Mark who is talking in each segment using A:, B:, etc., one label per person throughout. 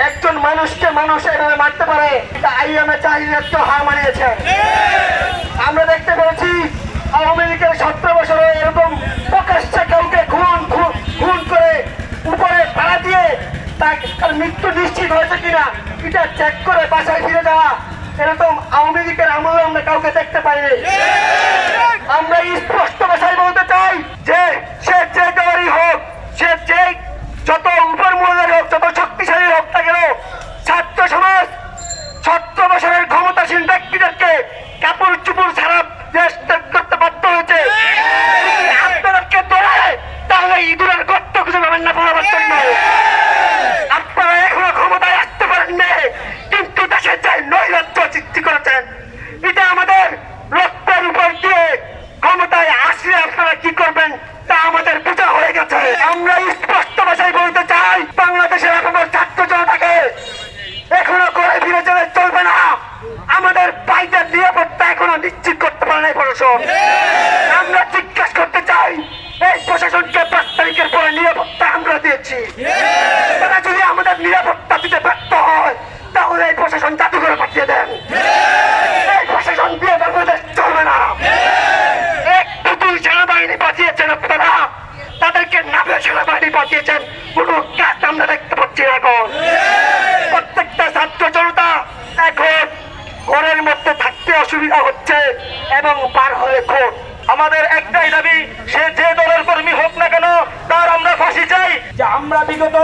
A: একজন মানুষকে মানুষ এভাবে মারতে পারে, এটা হার আমরা দেখতে পেরেছি, আওয়ামী লীগের সতেরো বছরে এরকম প্রকাশ্যে কাউকে খুন, খুন- করে উপরে ভাড়া দিয়ে তার মৃত্যু নিশ্চিত হয়েছে কিনা, এটা চেক করে বাসায় ফিরে যাওয়া, এরকম আওয়ামী লীগের আমলে আমরা কাউকে দেখতে পাইনি। আমরা স্পষ্ট ভাষায় বলতে চাই যে সে যে দলেরই হোক সে যে যত উপর মহলের হোক যত শক্তিশালী হোক না কেন ছাত্র সমাজ সতেরো বছরের ক্ষমতাসীন ব্যক্তিদেরকে কাপড় চুপড় ছাড়া দেশ ত্যাগ করতে বাধ্য হয়েছে আপনাদেরকে ধরে তাহলে ইঁদুরের গর্ত খুঁজে পাবেন না। আপনারা এখনও ক্ষমতায় আসতে পারেন না কিন্তু দেশের যে নৈরাজ্য সৃষ্টি করেছেন এটা আমাদের রক্তের উপর দিয়ে ক্ষমতায় আসলে আপনারা কি করবেন তা আমাদের বোঝা হয়ে গেছে। আমরা স্পষ্ট ভাষায় বলতে চাই বাংলাদেশের আপনার ছাত্র জনতাকে এখনও করে ফিরে চলে চলবে না। আমাদের বাইরের নিরাপত্তা এখনও নিশ্চিত করতে পারে নাই আমরা তারা যদি আমাদের নিরাপত্তা দিতে ব্যর্থ হয়, তাহলে এই প্রশাসন জাদুঘরে পাঠিয়ে দেন। এই প্রশাসন দিয়ে বাংলাদেশ চলবে না। সেনাবাহিনী আপনারা। তাদেরকে সেনাবাহিনী কোনো কাজ আমরা দেখতে পাচ্ছি এখন। প্রত্যেকটা ছাত্র জনতা এখন ঘরের মধ্যে থাকতে অসুবিধা হচ্ছে এবং পার হয়ে খোঁজ। আমাদের একটাই দাবি, সে যে দলের কর্মী হোক না কেন, তার আমরা
B: যে আমরা বিগত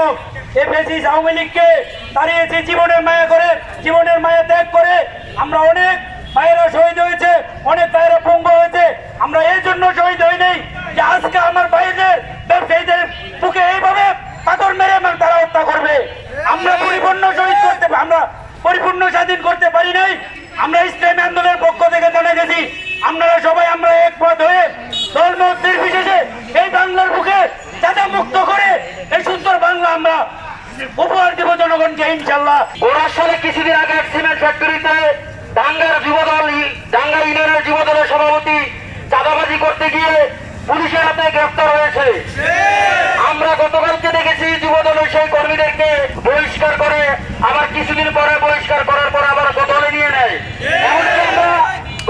B: এফএসি আওয়ামী লীগকে দাঁড়িয়েছি জীবনের মায়া করে, জীবনের মায়া ত্যাগ করে। আমরা অনেক ভাইয়েরা শহীদ হয়েছে, অনেক ভাইয়েরা পঙ্গু হয়েছে। আমরা এই জন্য শহীদ হই নাই যে আজকে আমার ভাইদের ব্যবসায়ীদের বুকে এইভাবে পাথর মেরে আমার তারা হত্যা করবে। আমরা পরিপূর্ণ শহীদ করতে আমরা পরিপূর্ণ স্বাধীন করতে পারি নাই। আমরা ইসলামী আন্দোলনের পক্ষ থেকে জানা গেছি, আপনারা সবাই আমরা একমত হয়ে ধর্ম নির্বিশেষে এই বাংলার বুকে চাঁদা মুক্ত করে এই সুন্দর বাংলা আমরা উপহার দেব ইনশাল্লাহ
A: ওরা সালে কিছুদিন আগে এক সিমেন্ট ফ্যাক্টরিতে ডাঙ্গার যুবদল ডাঙ্গা ইউনিয়নের যুবদলের সভাপতি চাঁদাবাজি করতে গিয়ে পুলিশের হাতে গ্রেফতার হয়েছে। আমরা গতকালকে দেখেছি যুবদলের সেই কর্মীদেরকে বহিষ্কার করে, আবার কিছুদিন পরে বহিষ্কার করার পর আবার দলে নিয়ে নেয় এমনকি আমরা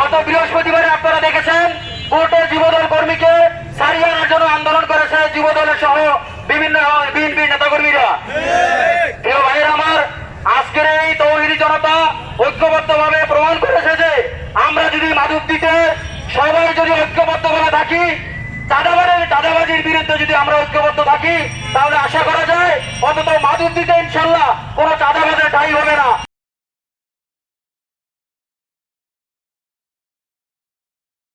A: গত বৃহস্পতিবারে আপনারা দেখেছেন কোর্টে যুবদল কর্মীকে সারিয়ে আনার জন্য আন্দোলন করেছে যুবদলের সহ বিভিন্ন বিএনপি নেতাকর্মীরা প্রিয় ভাইয়ের আমার আজকের এই তৌহিদি জনতা ঐক্যবদ্ধ ভাবে প্রমাণ করেছে যে আমরা যদি মাদক দিতে সবাই যদি ঐক্যবদ্ধ ভাবে থাকি, চাঁদাবাজের চাঁদাবাজির বিরুদ্ধে যদি আমরা ঐক্যবদ্ধ থাকি, তাহলে আশা করা যায় অন্তত মাদুর দিতে ইনশাল্লাহ কোনো চাঁদাবাজের ঠাই হবে